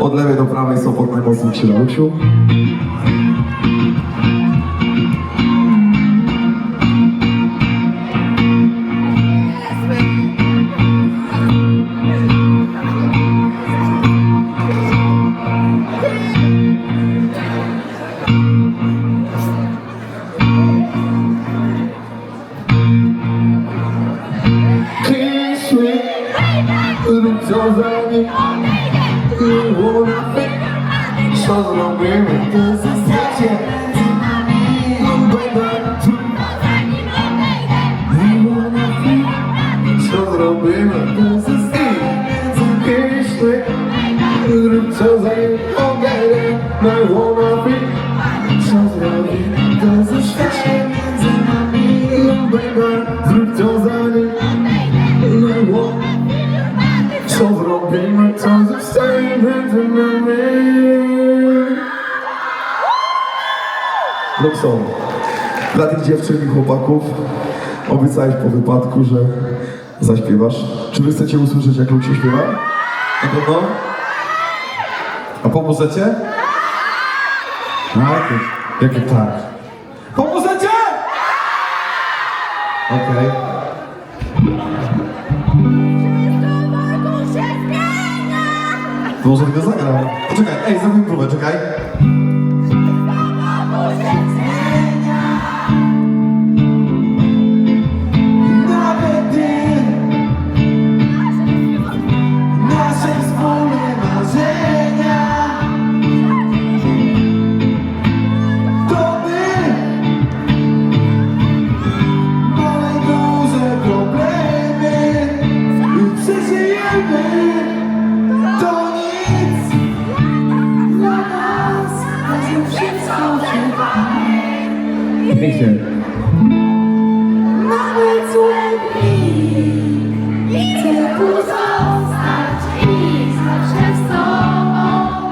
Od lewej do prawej Sopot najmocniejszy na Luksiu. Przyszły lub co za nim było na fit Co zrobimy to zasadzie Było na fit Co zrobimy to zasadzie Przyszły lub co za nim ogarnie Było na fit Co zrobimy to zasadzie Zrób co za nim było Luxon, dla tych dziewczyn i chłopaków obiecałeś po wypadku, że zaśpiewasz. Czy wy chcecie usłyszeć, jak Luk się śpiewa? Na pewno? A pomożecie? Tak, jakie tak? Pomożecie? Okej. Może tylko zagram. Poczekaj, ej, zrobimy próbę, czekaj. Pięknie. Nawet złe dni. Chcę pozostać i zawsze z tobą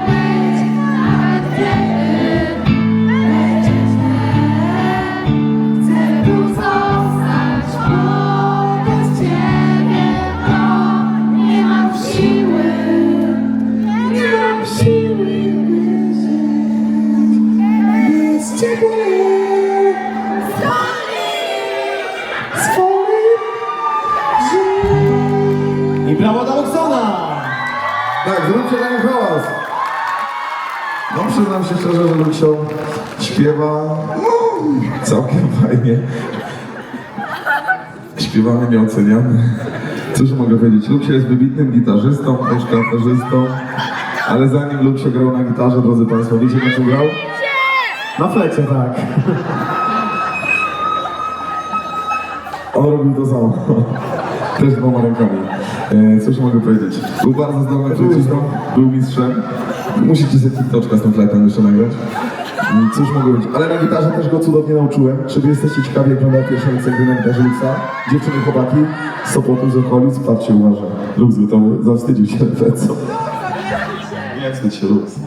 być. Nawet Chcę tu zostać, bo bez ciebie to Nie mam siły. Nie mam siły by żyć. Ciebie I brawo dla Luxona! Tak, zróbcie na nim hałas. No przyznam się szczerze, że Luksio śpiewa no, całkiem fajnie. Śpiewamy, nie oceniamy. Cóż mogę powiedzieć, Luksio jest wybitnym gitarzystą, też klarnerzystą, ale zanim Luksio grał na gitarze, drodzy Państwo, wiecie na czym grał? Na flecie, tak. On robił to samo. Też dwoma rękami. E, Cóż mogę powiedzieć? Był bardzo zdolny flecistą, był mistrzem. Musicie sobie TikToczka z tym fletem jeszcze nagrać. Mm, Cóż mogę powiedzieć? Ale na gitarze też go cudownie nauczyłem. Czy wy jesteście ciekawi, jak wygląda pierwsza gry na gitarze Luxa? Dziewczyny, chłopaki z Sopotu, z okolic, patrzcie, uważaj. Lux gotowy, zawstydził się lecą. Nie wstydź się, Lux.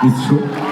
Let's.